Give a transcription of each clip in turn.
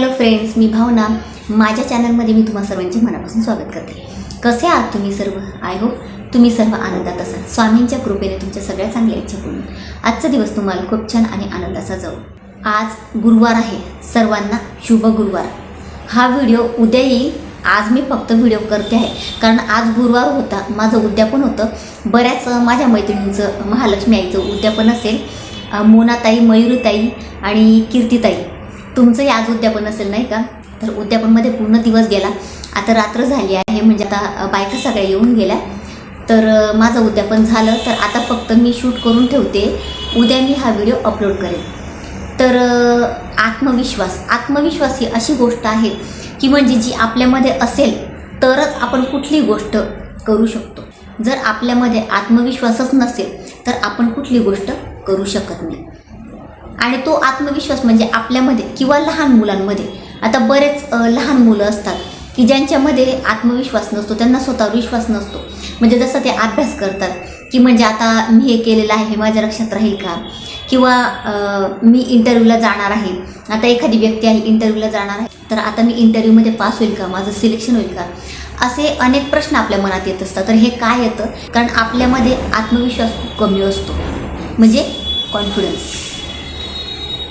Hello friends मी भावना. माझ्या चॅनलमध्ये मी तुम्हा सर्वांचे मनापासून स्वागत करते. कसे आहात तुम्ही सर्व? आय होप तुम्ही सर्व आनंदात असाल. स्वामींच्या कृपेने तुमच्या सगळ्या चांगल्या इच्छा पूर्ण आजचा दिवस तुम्हाला खूप छान आणि आनंदाचा जाऊ आज गुरुवार आहे. सर्वांना शुभ गुरुवार. हा व्हिडिओ उद्या येईल आज मी फक्त व्हिडिओ करते आहे. कारण आज गुरुवार होता माझं उद्यापन होतं. बऱ्याच माझ्या मैत्रिणींचं महालक्ष्मी आईचं उद्यापन असेल. मोनाताई मयुरीताई आणि कीर्तिताई. तुमचंही आज उद्यापन असेल नाही का? तर उद्यापनमध्ये पूर्ण दिवस गेला. आता रात्र झाली आहे म्हणजे आता बायका सगळ्या येऊन गेल्या. तर माझं उद्यापन झालं. तर आता फक्त मी शूट करून ठेवते. उद्या मी हा व्हिडिओ अपलोड करेन. तर आत्मविश्वास. आत्मविश्वास ही अशी गोष्ट आहे की म्हणजे जी आपल्यामध्ये असेल तरच आपण कुठली गोष्ट करू शकतो. जर आपल्यामध्ये आत्मविश्वासच नसेल तर आपण कुठली गोष्ट करू शकत नाही. आणि तो आत्मविश्वास म्हणजे आपल्यामध्ये किंवा लहान मुलांमध्ये. आता बरेच लहान मुलं असतात की ज्यांच्यामध्ये आत्मविश्वास नसतो त्यांना स्वतःवर विश्वास नसतो. म्हणजे जसं ते अभ्यास करतात की म्हणजे आता मी हे केलेलं आहे हे माझ्या लक्षात राहील का? किंवा मी इंटरव्ह्यूला जाणार आहे. आता एखादी व्यक्ती आहे इंटरव्ह्यूला जाणार आहे तर आता मी इंटरव्ह्यूमध्ये पास होईल का? माझं सिलेक्शन होईल का? असे अनेक प्रश्न आपल्या मनात येत असतात. तर हे काय येतं? कारण आपल्यामध्ये आत्मविश्वास खूप कमी असतो. म्हणजे कॉन्फिडन्स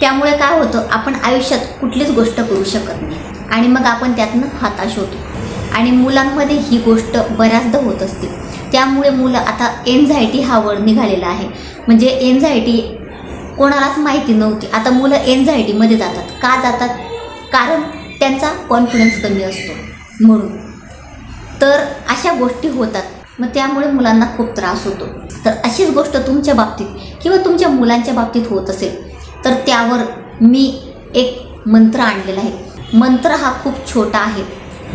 त्यामुळे काय होतं आपण आयुष्यात कुठलीच गोष्ट करू शकत नाही. आणि मग आपण त्यातनं हताश होतो. आणि मुलांमध्ये ही गोष्ट बऱ्याचदा होत असते. त्यामुळे मुलं आता एन्झायटी हा वर्ड निघालेला आहे. म्हणजे एन्झायटी कोणालाच माहिती नव्हती. आता मुलं एन्झायटीमध्ये जातात. का जातात? कारण त्यांचा कॉन्फिडन्स कमी असतो. म्हणून. तर अशा गोष्टी होतात. मग त्यामुळे मुलांना खूप त्रास होतो. तर अशीच गोष्ट तुमच्या बाबतीत किंवा तुमच्या मुलांच्या बाबतीत होत असेल तर त्यावर मी एक मंत्र आणलेला आहे. मंत्र हा खूप छोटा आहे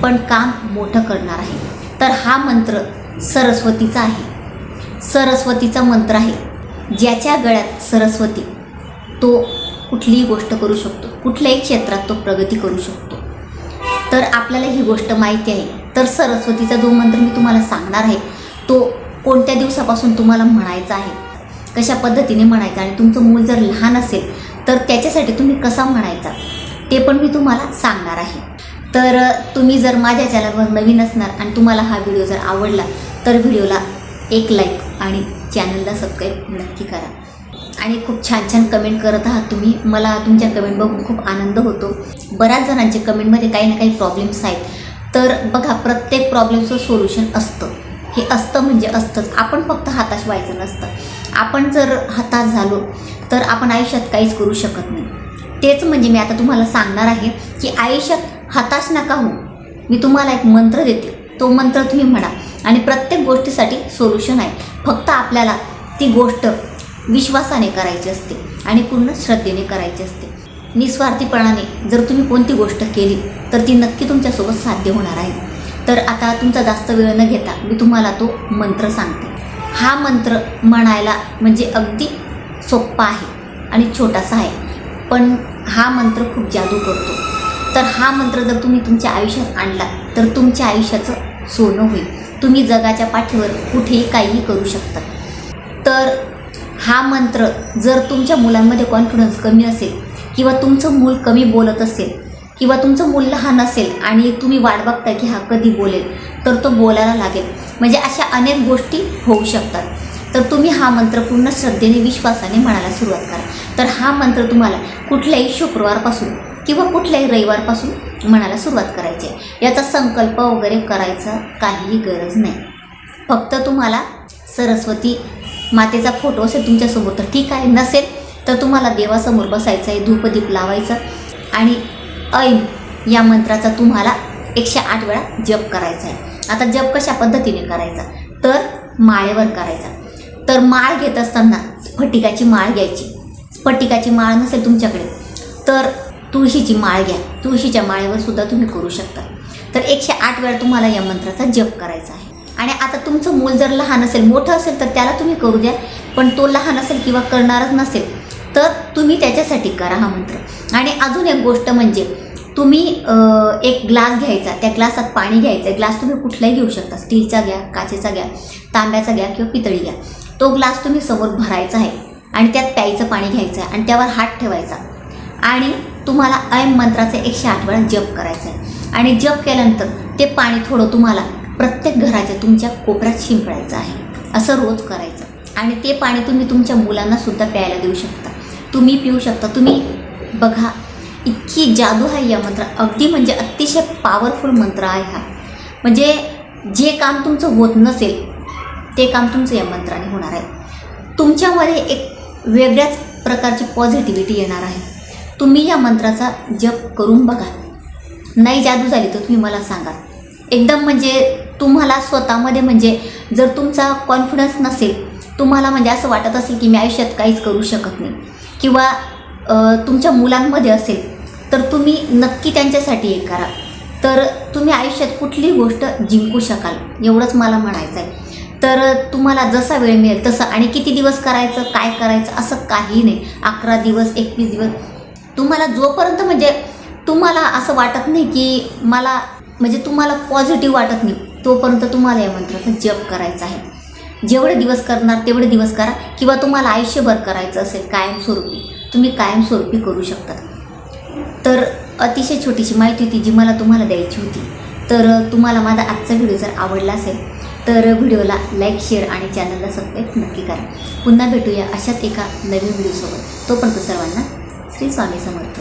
पण काम मोठं करणार आहे. तर हा मंत्र सरस्वतीचा आहे. सरस्वतीचा मंत्र आहे ज्याच्या गळ्यात सरस्वती तो कुठलीही गोष्ट करू शकतो. कुठल्याही क्षेत्रात तो प्रगती करू शकतो. तर आपल्याला ही गोष्ट माहिती आहे. तर सरस्वतीचा जो मंत्र मी तुम्हाला सांगणार आहे तो कोणत्या दिवसापासून तुम्हाला म्हणायचा आहे? कशा पद्धतीने म्हणायचं आणि तुमचं मूल जर लहान असेल तर त्याच्यासाठी तुम्ही कसा म्हणायचा? ते पण मी तुम्हाला सांगणार आहे. तर तुम्ही जर माझ्या चॅनलवर नवीन असणार आणि तुम्हाला हा व्हिडिओ जर आवडला तर व्हिडिओला एक लाईक आणि चॅनलला सबस्क्राईब नक्की करा. आणि खूप छान छान कमेंट करत आहात तुम्ही. मला तुमच्या कमेंट बघून खूप आनंद होतो. बऱ्याच जणांचे कमेंटमध्ये काही ना काही प्रॉब्लेम्स आहेत. तर बघा प्रत्येक प्रॉब्लेमचं सोल्युशन असतं. हे असतं म्हणजे असतंच. आपण फक्त हाताश व्हायचं नसतं. आपण जर हताश झालो तर आपण आयुष्यात काहीच करू शकत नाही. तेच म्हणजे मी आता तुम्हाला सांगणार आहे की आयुष्यात हताश नका हो मी तुम्हाला एक मंत्र देते. तो मंत्र तुम्ही म्हणा. आणि प्रत्येक गोष्टीसाठी सोल्युशन आहे. फक्त आपल्याला ती गोष्ट विश्वासाने करायची असते आणि पूर्ण श्रद्धेने करायची असते. निस्वार्थीपणाने जर तुम्ही कोणती गोष्ट केली तर ती नक्की तुमच्यासोबत साध्य होणार आहे. तर आता तुमचा जास्त वेळ न घेता मी तुम्हाला तो मंत्र सांगते. हा मंत्र म्हणायला म्हणजे अगदी सोप्पा आहे आणि छोटासा आहे. पण हा मंत्र खूप जादू करतो. तर हा मंत्र जर तुम्ही तुमच्या आयुष्यात आणला तर तुमच्या आयुष्याचं सोनं होईल. तुम्ही जगाच्या पाठीवर कुठेही काहीही करू शकता. तर हा मंत्र जर तुमच्या मुलांमध्ये कॉन्फिडन्स कमी असेल किंवा तुमचं मूल कमी बोलत असेल किंवा तुमचं मूल लहान असेल आणि तुम्ही वाट बघता की हा कधी बोलेल तर तो बोलायला लागेल. म्हणजे अशा अनेक गोष्टी होऊ शकतात. तर तुम्ही हा मंत्र पूर्ण श्रद्धेने विश्वासाने म्हणायला सुरुवात करा. तर हा मंत्र तुम्हाला कुठल्याही शुक्रवारपासून किंवा कुठल्याही रविवारपासून म्हणायला सुरुवात करायची आहे. याचा संकल्प वगैरे करायचा काहीही गरज नाही. फक्त तुम्हाला सरस्वती मातेचा फोटो असेल तुमच्यासमोर तर ठीक आहे. नसेल तर तुम्हाला देवासमोर बसायचं आहे धूपदीप लावायचं आणि ऐन या मंत्राचा तुम्हाला एकशे आठ वेळा जप करायचा आहे. आता जप कशा पद्धतीने करायचा? तर माळेवर करायचा. तर माळ घेत असताना स्फटिकाची माळ घ्यायची. स्फटिकाची माळ नसेल तुमच्याकडे तर तुळशीची माळ घ्या. तुळशीच्या माळेवर सुद्धा तुम्ही करू शकता. तर एकशे आठ वेळा तुम्हाला या मंत्राचा जप करायचा आहे. आणि आता तुमचं मूल जर लहान असेल मोठं असेल तर त्याला तुम्ही करू द्या. पण तो लहान असेल किंवा करणारच नसेल तर तुम्ही त्याच्यासाठी करा हा मंत्र. आणि अजून एक गोष्ट म्हणजे तुम्ही एक ग्लास घ्यायचा त्या ग्लासात पाणी घ्यायचं. ग्लास तुम्ही कुठलाही घेऊ शकता. स्टीलचा घ्या काचेचा घ्या तांब्याचा घ्या किंवा पितळी घ्या. तो ग्लास तुम्ही समोर भरायचा आहे आणि त्यात प्यायचं पाणी घ्यायचं आहे आणि त्यावर हात ठेवायचा. आणि तुम्हाला ऐम मंत्राचं एकशे आठ वेळा जप करायचा आहे. आणि जप केल्यानंतर ते पाणी थोडं तुम्हाला प्रत्येक घराच्या तुमच्या कोपऱ्यात शिंपडायचं आहे. असं रोज करायचं. आणि ते पाणी तुम्ही तुमच्या मुलांनासुद्धा प्यायला देऊ शकता. तुम्ही पिऊ शकता. तुम्ही बघा इतकी जादू आहे या मंत्र. अगदी म्हणजे अतिशय पॉवरफुल मंत्र आहे हा. म्हणजे जे काम तुमचं होत नसेल ते काम तुमचं या मंत्राने होणार आहे. तुमच्यामध्ये एक वेगळ्याच प्रकारची पॉझिटिव्हिटी येणार आहे. तुम्ही या मंत्राचा जप करून बघा. नाही जादू झाली तर तुम्ही मला सांगा. एकदम म्हणजे तुम्हाला स्वतःमध्ये म्हणजे जर तुमचा कॉन्फिडन्स नसेल तुम्हाला म्हणजे असं वाटत असेल की मी आयुष्यात काहीच करू शकत नाही. किंवा तुमच्या मुलांमध्ये असेल तर तुम्ही नक्की त्यांच्यासाठी हे करा. तर तुम्ही आयुष्यात कुठलीही गोष्ट जिंकू शकाल. एवढंच मला म्हणायचं आहे तर तुम्हाला जसा वेळ मिळेल तसं आणि किती दिवस करायचं काय करायचं असं काही नाही. अकरा दिवस एकवीस दिवस. तुम्हाला जोपर्यंत म्हणजे तुम्हाला असं वाटत नाही की मला म्हणजे तुम्हाला पॉझिटिव्ह वाटत नाही तोपर्यंत तुम्हाला या मंत्राचा जप करायचा आहे. जेवढे दिवस करणार तेवढे दिवस करा किंवा तुम्हाला आयुष्यभर करायचं असेल कायमस्वरूपी तुम्ही कायमस्वरूपी करू शकता. तर अतिशय छोटीशी माहिती होती जी मला तुम्हाला द्यायची होती. तर तुम्हाला माझा आजचा व्हिडिओ जर आवडला असेल तर व्हिडिओला लाईक शेअर आणि चॅनलला सबस्क्राईब नक्की करा. पुन्हा भेटूया अशाच एका नवीन व्हिडिओसोबत. तोपर्यंत सर्वांना श्री स्वामी समर्थ.